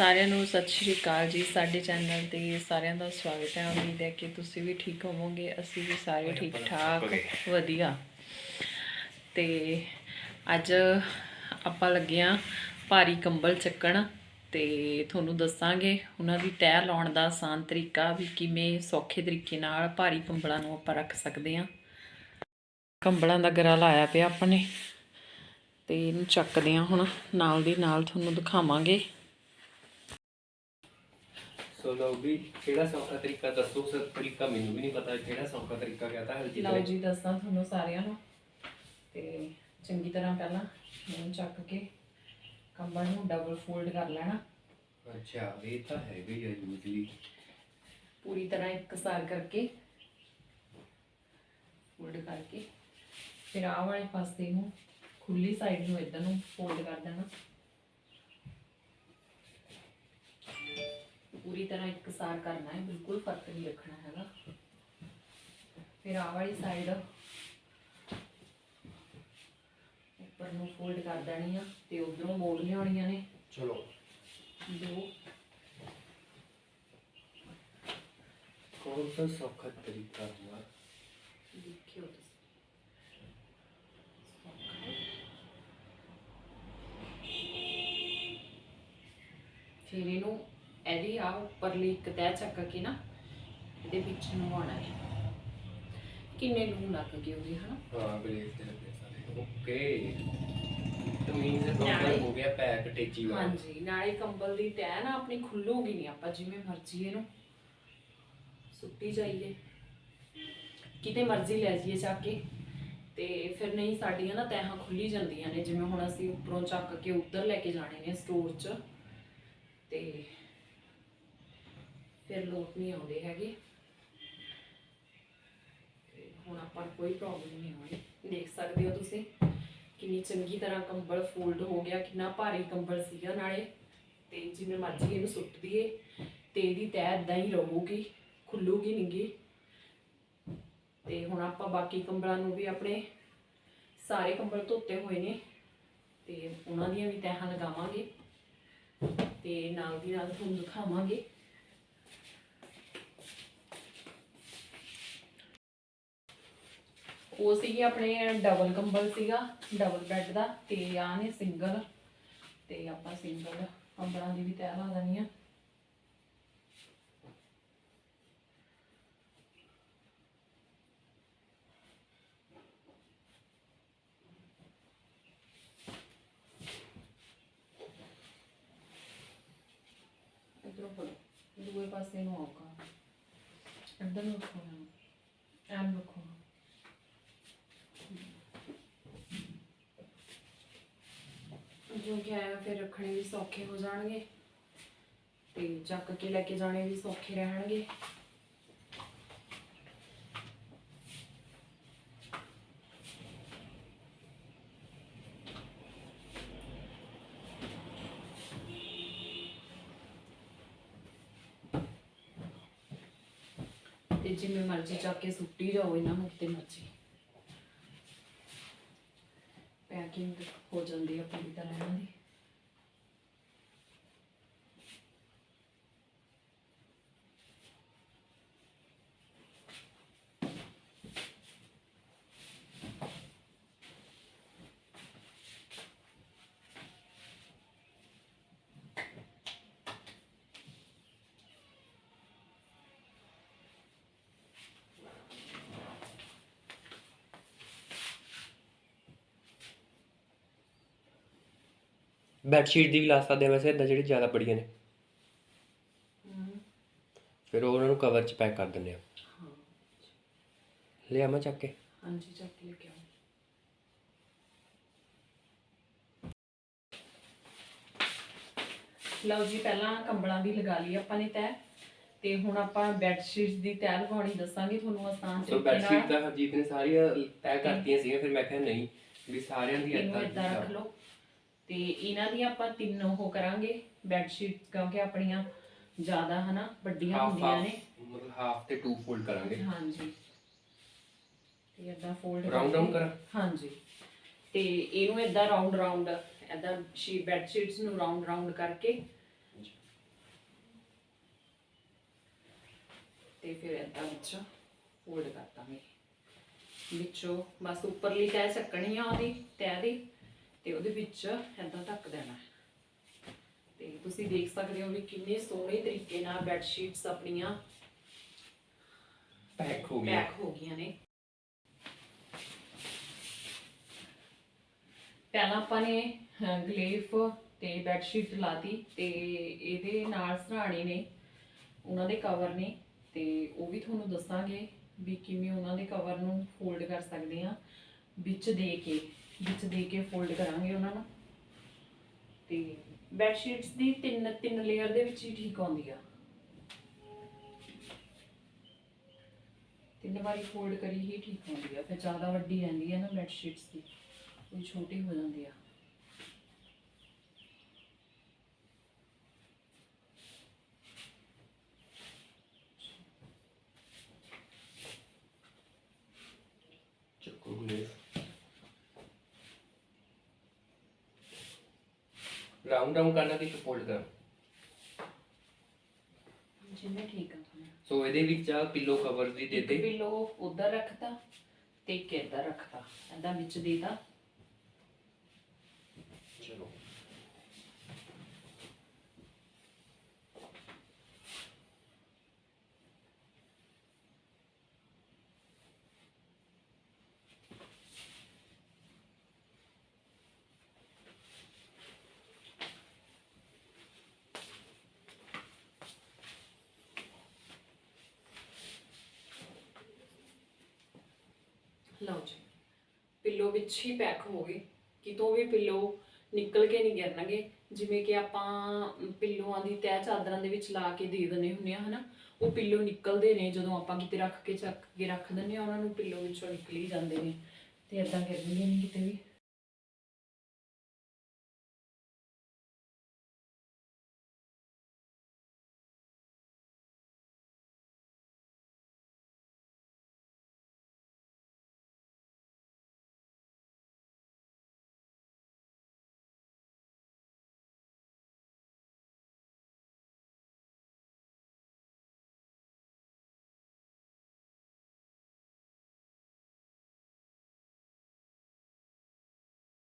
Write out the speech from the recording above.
ਸਾਰਿਆਂ ਨੂੰ ਸਤਿ ਸ਼੍ਰੀ ਅਕਾਲ ਜੀ। ਸਾਡੇ ਚੈਨਲ ਤੇ ਸਾਰਿਆਂ ਦਾ ਸਵਾਗਤ ਹੈ। ਉਮੀਦ ਹੈ ਕਿ ਤੁਸੀਂ ਵੀ ਠੀਕ ਹੋਵੋਗੇ। ਅਸੀਂ ਵੀ ਸਾਰੇ ਠੀਕ ਠਾਕ ਵਧੀਆ। ਤੇ ਅੱਜ ਆਪਾਂ ਲੱਗਿਆਂ ਭਾਰੀ ਕੰਬਲ ਚੱਕਣ ਤੇ ਤੁਹਾਨੂੰ ਦੱਸਾਂਗੇ ਉਹਨਾਂ ਦੀ ਤੈਅ ਲਾਉਣ ਦਾ ਆਸਾਨ ਤਰੀਕਾ ਵੀ ਕਿਵੇਂ ਸੌਖੇ ਤਰੀਕੇ ਨਾਲ ਭਾਰੀ ਕੰਬਲਾਂ ਨੂੰ ਆਪਾਂ ਰੱਖ ਸਕਦੇ ਹਾਂ। ਕੰਬਲਾਂ ਦਾ ਗਰਾ ਲਾਇਆ ਪਿਆ ਆਪਾਂ ਨੇ ਤੇ ਇਹਨੂੰ ਚੱਕਦੇ ਹਾਂ ਹੁਣ। ਨਾਲ ਦੀ ਨਾਲ ਤੁਹਾਨੂੰ ਦਿਖਾਵਾਂਗੇ। ਸੋ ਲਓ ਵੀ ਕਿਹੜਾ ਸੌਖਾ ਤਰੀਕਾ ਦੱਸੋ? ਸਰ ਤਰੀਕਾ ਮੈਨੂੰ ਵੀ ਨਹੀਂ ਪਤਾ ਕਿਹੜਾ ਸੌਖਾ ਤਰੀਕਾ ਕਹਤਾ ਹੈ ਜੀ ਲਓ ਜੀ ਦੱਸਾਂ ਤੁਹਾਨੂੰ ਸਾਰਿਆਂ ਨੂੰ। ਤੇ ਚੰਗੀ ਤਰ੍ਹਾਂ ਪਹਿਲਾਂ ਇਹਨੂੰ ਚੱਕ ਕੇ ਕੰਬਲ ਨੂੰ ਡਬਲ ਫੋਲਡ ਕਰ ਲੈਣਾ। ਅੱਛਾ ਇਹ ਤਾਂ ਹੈ ਵੀ ਯੂਜ਼ਲੀ ਪੂਰੀ ਤਰ੍ਹਾਂ ਇੱਕਸਾਰ ਕਰਕੇ ਫੋਲਡ ਕਰਕੇ ਫਿਰ ਆਹ ਵਾਲੇ ਪਾਸੇ ਨੂੰ ਖੁੱਲੀ ਸਾਈਡ ਨੂੰ ਇਧਰ ਨੂੰ ਫੋਲਡ ਕਰ ਦੇਣਾ। ਪੂਰੀ ਤਰ੍ਹਾਂ ਇੱਕਸਾਰ ਕਰਨਾ ਹੈ ਬਿਲਕੁਲ ਫ਼ਰਕ ਨਹੀਂ ਰੱਖਣਾ ਹੈਗਾ। ਫਿਰ ਆਹ ਵਾਲੀ ਸਾਈਡ ਉੱਪਰ ਨੂੰ ਫੋਲਡ ਕਰ ਦੇਣੀ ਆ ਤੇ ਉਧਰੋਂ ਮੋੜ ਲਿਆਉਣੀਆਂ ਨੇ। ਚਲੋ। ਦੋ। ਕੌਣ ਸਾ ਸੌਖਾ ਤਰੀਕਾ ਹੁਆ ਦੇਖਿਓ ਤੁਸੀਂ। ਫਿਰ ਇਹਨੂੰ ਇਹਦੀ ਆ ਉੱਪਰਲੀ ਇੱਕ ਤਹਿ ਚੱਕ ਕੇ ਨਾ ਇਹਦੇ ਵਿੱਚ ਨਵਾਉਣਾ ਹੈ। ਕਿੰਨੇ ਨੂੰ ਲੱਗ ਗਏ ਉਹਦੇ ਹਨਾ? ਹਾਂ ਬਲੇਸ ਤੇ ਲੱਗੇ ਸਾਰੇ। ਓਕੇ। ਤਾਂ ਮੀਨਸ ਇਹ ਨਾਲੇ- ਹੋ ਗਿਆ ਪੈਕ ਟੇਚੀ ਵਾਲਾ। ਹਾਂਜੀ ਨਾਲੇ ਕੰਬਲ ਦੀ ਤਹਿ ਨਾ ਆਪਣੀ ਖੁੱਲੂਗੀ ਨਹੀਂ ਆਪਾਂ ਜਿਵੇਂ ਮਰਜ਼ੀ ਇਹਨੂੰ ਸੁੱਟੀ ਜਾਈਏ। ਕਿਤੇ ਮਰਜ਼ੀ ਲੈ ਜਾਈਏ ਚੱਕ ਕੇ। ਤੇ ਫਿਰ ਨਹੀਂ ਸਾਡੀਆਂ ਨਾ ਤਹਿਾਂ ਖੁੱਲੀ ਜਾਂਦੀਆਂ ਨੇ ਜਿਵੇਂ ਹੁਣ ਅਸੀਂ ਉੱਪਰੋਂ ਚੱਕ ਕੇ ਉੱਧਰ ਲੈ ਕੇ ਜਾਣੇ ਨੇ ਸਟੋਰ 'ਚ। ਤੇ ਫਿਰ ਲੋਕ ਨਹੀਂ ਆਉਂਦੇ ਹੈਗੇ। ਤੇ ਹੁਣ ਆਪਾਂ ਨੂੰ ਕੋਈ ਪ੍ਰੋਬਲਮ ਨਹੀਂ ਹੋਣੀ। ਦੇਖ ਸਕਦੇ ਹੋ ਤੁਸੀਂ ਕਿੰਨੀ ਚੰਗੀ ਤਰ੍ਹਾਂ ਕੰਬਲ ਫੋਲਡ ਹੋ ਗਿਆ, ਕਿੰਨਾ ਭਾਰੀ ਕੰਬਲ ਸੀਗਾ ਨਾਲੇ। ਤੇ ਜਿਵੇਂ ਮਰਜ਼ੀ ਇਹਨੂੰ ਸੁੱਟ ਦਈਏ, ਤੇ ਇਹਦੀ ਤੈਅ ਇਦਾਂ ਹੀ ਰਹੂਗੀ, ਖੁੱਲੂਗੀ ਨਹੀਂਗੀ ਤੇ ਹੁਣ ਆਪਾਂ ਬਾਕੀ ਕੰਬਲਾਂ ਨੂੰ ਵੀ ਆਪਣੇ ਸਾਰੇ ਕੰਬਲ ਧੋਤੇ ਹੋਏ ਨੇ, ਤੇ ਉਹਨਾਂ ਦੀਆਂ ਵੀ ਤਹਿਾਂ ਲਗਾਵਾਂਗੇ। ਤੇ ਨਾਲ ਦੀ ਨਾਲ ਤੁਹਾਨੂੰ ਦਿਖਾਵਾਂਗੇ। ਉਹ ਸੀਗੇ ਆਪਣੇ ਡਬਲ ਕੰਬਲ ਸੀਗਾ ਡਬਲ ਬੈੱਡ ਦਾ ਤੇ ਆ ਨੇ ਸਿੰਗਲ ਤੇ ਆਪਾਂ ਸਿੰਗਲ ਕੰਬਲਾਂ ਦੀ ਵੀ ਤੈਅ ਲਾ ਦੇਣੀ ਆ। ਇਧਰੋਂ ਦੂਏ ਪਾਸੇ ਨੂੰ ਆਉਗਾ ਇੱਧਰ ਨੂੰ ਰੱਖੋ ਨਾ ਐਨ ਰੱਖੋ ਜੋ ਕਿ ਆਇਆ ਫਿਰ ਰੱਖਣੇ ਵੀ ਸੌਖੇ ਹੋ ਜਾਣਗੇ ਤੇ ਚੱਕ ਕੇ ਲੈ ਕੇ ਜਾਣੇ ਵੀ ਸੌਖੇ ਰਹਿਣਗੇ। ਤੇ ਜਿਵੇਂ ਮਰਜ਼ੀ ਚੱਕ ਕੇ ਸੁੱਟੀ ਜਾਓ, ਇਹਨਾਂ ਨੂੰ ਉੱਤੇ ਮਰਜ਼ੀ। ਪੈਕਿੰਗ ਹੋ ਜਾਂਦੀ ਆ ਪੂਰੀ ਤਰ੍ਹਾਂ ਇਹਨਾਂ ਦੀ। ਬੈੱਡ ਸ਼ੀਟ ਦੀ ਵੀ ਲਾ ਸਕਦੇ ਆ ਵੈਸੇ ਇਦਾਂ ਜਿਹੜੀ ਜ਼ਿਆਦਾ ਬੜੀਆਂ ਨੇ। ਫਿਰ ਉਹ ਉਹਨਾਂ ਨੂੰ ਕਵਰ 'ਚ ਪੈਕ ਕਰ ਦਿੰਦੇ ਆ। ਹਾਂ ਲਿਆ ਮੈਂ ਚੱਕ ਕੇ। ਹਾਂਜੀ ਚੱਕ ਕੇ ਲੈ ਕੇ ਆਓ ਲਓ ਜੀ ਪਹਿਲਾਂ ਕੰਬਲਾਂ ਦੀ ਲਗਾ ਲਈ ਆਪਾਂ ਨੇ ਤੈਅ ਤੇ ਹੁਣ ਆਪਾਂ ਬੈੱਡ ਸ਼ੀਟਸ ਦੀ ਤੈਅ ਲਗਾਉਣੀ ਦੱਸਾਂਗੇ ਤੁਹਾਨੂੰ ਆਸਾਨ ਸੋ ਤਰੀਕੇ ਬੈੱਡ ਸ਼ੀਟ ਨਾਲ। ਤਾਂ ਹਰਜੀਤ ਨੇ ਸਾਰੀਆਂ ਤੈਅ ਕਰਤੀਆਂ ਸੀਗੀਆਂ ਫਿਰ ਮੈਂ ਕਿਹਾ ਨਹੀਂ ਵੀ ਸਾਰਿਆਂ ਦੀ ਇਹਨੂੰ ਏਦਾਂ ਏਦਾਂ ਰੱਖ ਲਓ। ਤੇ ਇਹਨਾਂ ਦੀ ਆਪਾਂ ਤਿੰਨ ਉਹ ਕਰਾਂਗੇ ਬੈੱਡ ਸ਼ੀਟ ਕਿਉਂਕਿ ਆਪਣੀਆਂ ਜ਼ਿਆਦਾ ਹਨਾ ਵੱਡੀਆਂ ਹੁੰਦੀਆਂ ਨੇ। ਮਤਲਬ ਹਾਫ ਤੇ 2 ਫੋਲਡ ਕਰਾਂਗੇ। ਹਾਂਜੀ। ਤੇ ਇਦਾਂ ਫੋਲਡ ਰਾਉਂਡ ਰਾਉਂਡ ਕਰ? ਹਾਂਜੀ। ਤੇ ਇਹਨੂੰ ਇਦਾਂ ਰਾਉਂਡ ਰਾਉਂਡ ਇਦਾਂ ਸ਼ੀ ਬੈੱਡ ਸ਼ੀਟਸ ਨੂੰ ਰਾਉਂਡ ਰਾਉਂਡ ਕਰਕੇ। ਤੇ ਫਿਰ ਇਦਾਂ ਵਿੱਚ ਫੋਲਡ ਕਰ ਦਾਂਗੇ। ਵਿੱਚੋਂ ਬਸ ਉੱਪਰਲੀ ਤੈ ਸਕਣੀ ਆ ਉਹਦੀ ਤੈ ਦੀ। ਤੇ ਉਹਦੇ ਵਿੱਚ ਏਦਾਂ ਢੱਕ ਦੇਣਾ। ਤੇ ਤੁਸੀਂ ਦੇਖ ਸਕਦੇ ਹੋ ਵੀ ਕਿੰਨੇ ਸੋਹਣੇ ਤਰੀਕੇ ਨਾਲ ਬੈੱਡ ਸ਼ੀਟਸ ਆਪਣੀਆਂ ਪੈਕ ਹੋ ਗਿਆ ਪੈਕ ਹੋ ਗਈਆਂ ਨੇ। ਪਹਿਲਾਂ ਆਪਾਂ ਨੇ ਗਲੇਫ ਤੇ ਬੈੱਡ ਸ਼ੀਟ ਲਾਤੀ ਤੇ ਇਹਦੇ ਨਾਲ ਸਰਾਣੇ ਨੇ ਉਹਨਾਂ ਦੇ ਕਵਰ ਨੇ ਤੇ ਉਹ ਵੀ ਤੁਹਾਨੂੰ ਦੱਸਾਂਗੇ ਵੀ ਕਿਵੇਂ ਉਹਨਾਂ ਦੇ ਕਵਰ ਨੂੰ ਫੋਲਡ ਕਰ ਸਕਦੇ ਆ ਵਿੱਚ ਦੇ ਕੇ। ਵਿੱਚ ਦੇ ਕੇ ਫੋਲਡ ਕਰਾਂਗੇ ਉਹਨਾਂ ਨੂੰ। ਤੇ ਬੈੱਡ ਸ਼ੀਟਸ ਦੀ ਤਿੰਨ ਤਿੰਨ ਲੇਅਰ ਦੇ ਵਿੱਚ ਹੀ ਠੀਕ ਆਉਂਦੀ ਆ। ਤਿੰਨ ਵਾਰੀ ਫੋਲਡ ਕਰੀ ਹੀ ਠੀਕ ਹੁੰਦੀ ਆ। ਫਿਰ ਜ਼ਿਆਦਾ ਵੱਡੀ ਰਹਿੰਦੀ ਆ ਨਾ ਬੈੱਡ ਸ਼ੀਟਸ ਦੀ, ਉਹ ਛੋਟੀ ਹੋ ਜਾਂਦੀ ਆ ਚੱਕੋ ਗੁਲੇ ਰਾਉਂਡ ਰਾਉਂਡ ਕਰਨਾ ਕਿ ਫੋਲਡ ਕਰ ਜਿੰਨੇ ਠੀਕ ਆ ਤੁਹਾਨੂੰ ਸੋ ਇਹਦੇ ਵਿੱਚ ਆ ਪਿੱਲੋ ਕਵਰ ਵੀ ਇੱਕ ਦਿੱਤੇ ਪਿੱਲੋ ਉਧਰ ਰੱਖਤਾ ਤੇ ਇੱਕ ਇੱਧਰ ਰੱਖਤਾ। ਏਦਾਂ ਵਿੱਚ ਦੇਤਾ ਚਲੋ ਲਓ ਜੀ ਪਿੱਲੋ ਵਿੱਚ ਹੀ ਪੈਕ ਹੋ ਗਏ ਕਿਤੋਂ ਵੀ ਪਿੱਲੋ ਨਿਕਲ ਕੇ ਨਹੀਂ ਗਿਰਨਗੇ। ਜਿਵੇਂ ਕਿ ਆਪਾਂ ਪਿੱਲੋਆਂ ਦੀ ਤਹਿ ਚਾਦਰਾਂ ਦੇ ਵਿੱਚ ਲਾ ਕੇ ਦੇ ਦਿੰਦੇ ਹੁੰਦੇ ਆ ਹਨਾ? ਉਹ ਪਿੱਲੋ ਨਿਕਲਦੇ ਨੇ, ਜਦੋਂ ਆਪਾਂ ਕਿਤੇ ਰੱਖ ਕੇ ਚੱਕ ਕੇ ਰੱਖ ਦਿੰਦੇ ਆ ਉਹਨਾਂ ਨੂੰ ਪਿੱਲੋ ਵਿੱਚੋਂ ਨਿਕਲ ਹੀ ਜਾਂਦੇ ਨੇ। ਤੇ ਇਦਾਂ ਗਿਰਨਗੇ ਨਹੀਂ ਕਿਤੇ ਵੀ।